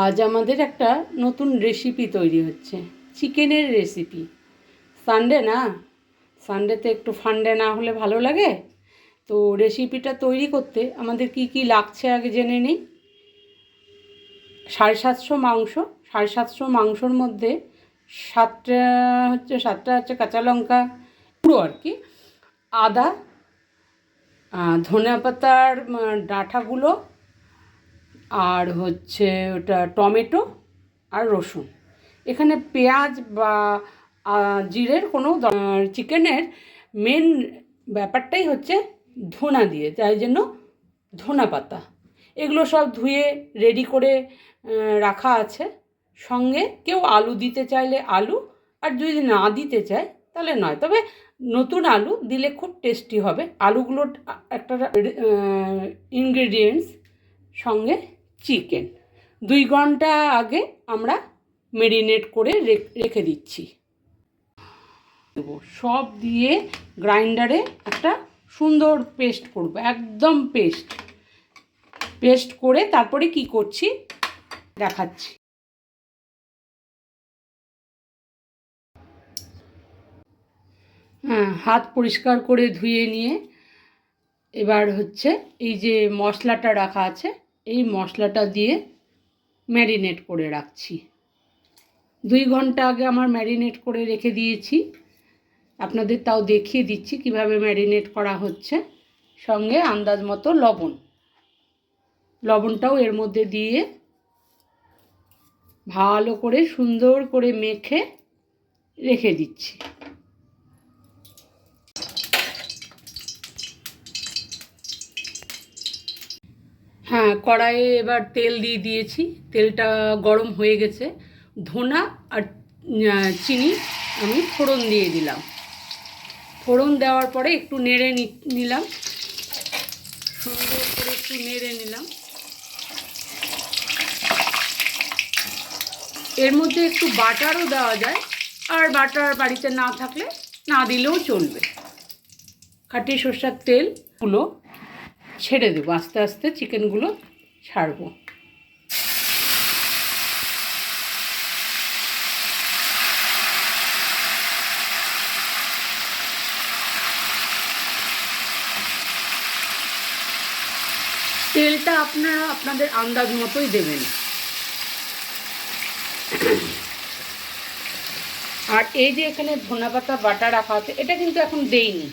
আজ আমাদের একটা নতুন রেসিপি তৈরি হচ্ছে। চিকেনের রেসিপি সানডে না? সানডেতে একটু ফান্ডে না হলে ভালো লাগে। তো রেসিপিটা তৈরি করতে আমাদের কি কি লাগছে আগে জেনে নিই। সাড়ে সাতশো মাংস। সাড়ে সাতশো মাংসর মধ্যে সাতটা হচ্ছে সাতটা হচ্ছে কাঁচা লঙ্কা পুরো আর কি। আদা ধনে পাতার ডাঁটাগুলো আর হচ্ছে ওটা টমেটো আর রসুন। এখানে পেঁয়াজ বা জিরের কোনো চিকেনের মেন ব্যাপারটাই হচ্ছে ধনা দিয়ে, তাই জন্য ধনা পাতা। এগুলো সব ধুয়ে রেডি করে রাখা আছে। সঙ্গে কেউ আলু দিতে চাইলে আলু, আর যদি না দিতে চায় তাহলে নয়। তবে নতুন আলু দিলে খুব টেস্টি হবে। আলুগুলোর একটা ইনগ্রেডিয়েন্টস সঙ্গে চিকেন। দুই ঘণ্টা আগে আমরা মেরিনেট করে রেখে দিচ্ছি। সব দিয়ে গ্রাইন্ডারে একটা সুন্দর পেস্ট করব, একদম পেস্ট। পেস্ট করে তারপরে কি করছি? দেখাচ্ছি। হ্যাঁ হাত পরিষ্কার করে ধুয়ে নিয়ে এবার হচ্ছে এই যে মশলাটা রাখা আছে এই মশলাটা দিয়ে ম্যারিনেট করে রাখছি। দুই ঘণ্টা আগে আমার ম্যারিনেট করে রেখে দিয়েছি। আপনাদের তাও দেখিয়ে দিচ্ছি কীভাবে ম্যারিনেট করা হচ্ছে। সঙ্গে আন্দাজ মতো লবণ। লবণটাও এর মধ্যে দিয়ে ভালো করে সুন্দর করে মেখে রেখে দিচ্ছি। হ্যাঁ কড়াইয়ে এবার তেল দিয়ে দিয়েছি। তেলটা গরম হয়ে গেছে। ধনা আর চিনি আমি ফোড়ন দিয়ে দিলাম। ফোড়ন দেওয়ার পরে একটু নেড়ে নিলাম। সুন্দর করে একটু নেড়ে নিলাম। এর মধ্যে একটু বাটারও দেওয়া যায়। আর বাটার বাড়িতে না থাকলে না দিলেও চলবে। খাটি সর্ষার তেলগুলো ছেড়ে দেবো, আস্তে আস্তে চিকেনগুলো ছাড়বো। তেলটা আপনারা আপনাদের আন্দাজ মতোই দেবেন। আর এই যে এখানে ধনেপাতা, বাটা রাখা আছে, এটা কিন্তু এখন দেইনি।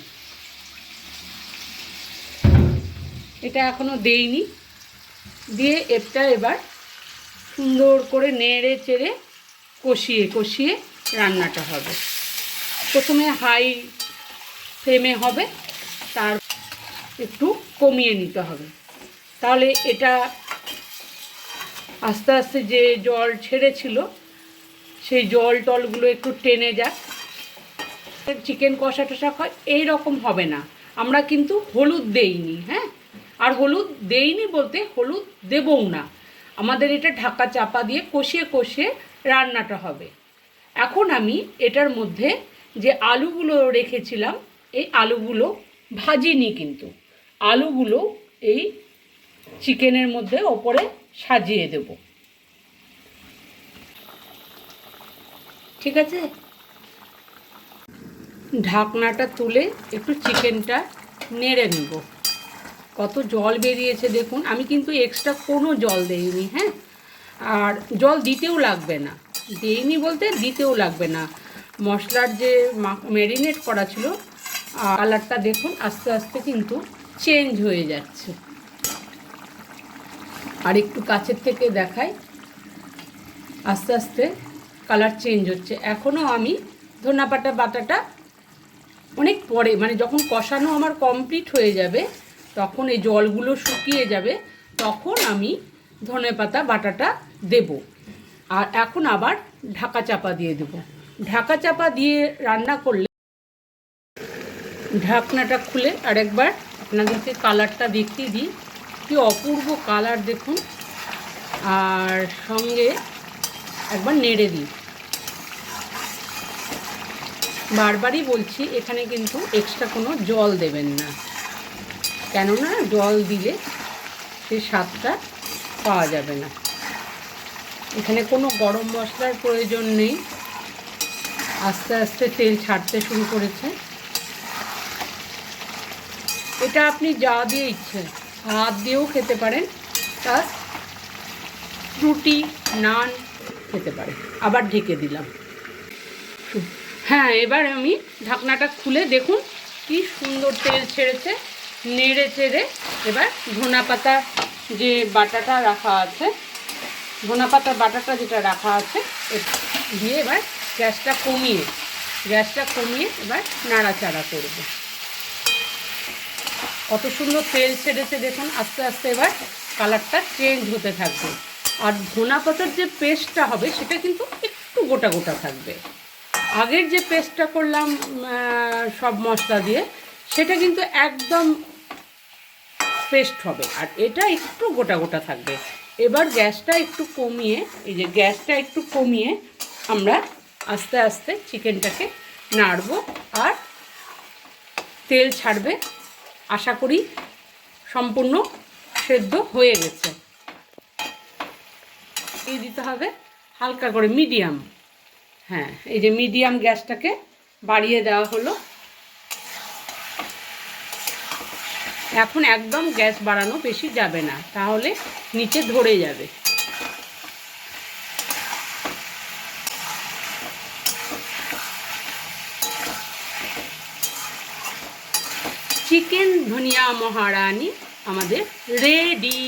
এটা এখনও দেইনি। দিয়ে এটা এবার সুন্দর করে নেড়ে চেড়ে কষিয়ে কষিয়ে রান্নাটা হবে। প্রথমে হাই ফ্লেমে হবে, তার একটু কমিয়ে নিতে হবে। তাহলে এটা আস্তে আস্তে যে জল ছেড়েছিল, সেই জল টলগুলো একটু টেনে যাক। চিকেন কষা টষা হয় এই রকম হবে না। আমরা কিন্তু হলুদ দেইনি হ্যাঁ? আর হলুদ দেইনি বলতে হলুদ দেবও না। আমাদের এটা ঢাকা চাপা দিয়ে কষিয়ে কষিয়ে রান্নাটা হবে। এখন আমি এটার মধ্যে যে আলুগুলো রেখেছিলাম, এই আলুগুলো ভাজিনি কিন্তু। আলুগুলো এই চিকেনের মধ্যে ওপরে সাজিয়ে দেব। ঠিক আছে? ঢাকনাটা তুলে একটু চিকেনটা নেড়ে নেব। কত জল বেরিয়েছে দেখুন। আমি কিন্তু এক্সট্রা কোনো জল দেইনি হ্যাঁ? আর জল দিতেও লাগবে না। দেইনি বলতে দিতেও লাগবে না। মশলার যে ম্যারিনেট করা ছিল কালারটা দেখুন, আস্তে আস্তে কিন্তু চেঞ্জ হয়ে যাচ্ছে। আর একটু কাছের থেকে দেখাই। আস্তে আস্তে কালার চেঞ্জ হচ্ছে। এখনও আমি ধনাপাটা বাটাটা অনেক পরে মানে যখন কষানো আমার কমপ্লিট হয়ে যাবে তখন এই জলগুলো শুকিয়ে যাবে, তখন আমি ধনে পাতা, বাটাটা দেব। আর এখন আবার ঢাকা চাপা দিয়ে দেব। ঢাকা চাপা দিয়ে রান্না করলে ঢাকনাটা খুলে আরেকবার আপনাদেরকে কালারটা দেখতে দিই। কি অপূর্ব কালার দেখুন। আর সঙ্গে একবার নেড়ে দিই। বারবারই বলছি, এখানে কিন্তু এক্সট্রা কোনো জল দেবেন না। কেননা জল দিলে সে স্বাদটা পাওয়া যাবে না। এখানে কোনো গরম মশলার প্রয়োজন নেই। আস্তে আস্তে তেল ছাড়তে শুরু করেছে। এটা আপনি যা দিয়ে ইচ্ছে ভাত দিয়েও খেতে পারেন প্লাস রুটি, নান খেতে পারেন। আবার ঢেকে দিলাম। হ্যাঁ এবার আমি ঢাকনাটা খুলে দেখুন কি সুন্দর তেল ছেড়েছে। নেড়ে চেড়ে এবার ধনা পাতা যে বাটাটা রাখা আছে, ধনা পাতার বাটাটা যেটা রাখা আছে দিয়ে এবার গ্যাসটা কমিয়ে গ্যাসটা কমিয়ে এবার নাড়াচাড়া করব। কত সুন্দর তেল ছেড়েছে দেখুন, আস্তে আস্তে এবার কালারটা চেঞ্জ হতে থাকবে। আর ধনা পাতার যে পেস্টটা হবে সেটা কিন্তু একটু গোটা গোটা থাকবে। আগের যে পেস্টটা করলাম সব মশলা দিয়ে সেটা কিন্তু একদম পেস্ট হবে। আর এটা একটু গোটা গোটা থাকবে। এবার গ্যাসটা একটু কমিয়ে, এই যে গ্যাসটা একটু কমিয়ে আমরা আস্তে আস্তে চিকেনটাকে নাড়বো আর তেল ছাড়বে। আশা করি সম্পূর্ণ সেদ্ধ হয়ে গেছে। এই দিতে হবে হালকা করে মিডিয়াম। হ্যাঁ এই যে মিডিয়াম গ্যাসটাকে বাড়িয়ে দেওয়া হলো। এখন একদম গ্যাস বাড়ানো বেশি যাবে না, তাহলে নিচে ধরে যাবে। চিকেন ধনিয়া মহারানি আমাদের রেডি।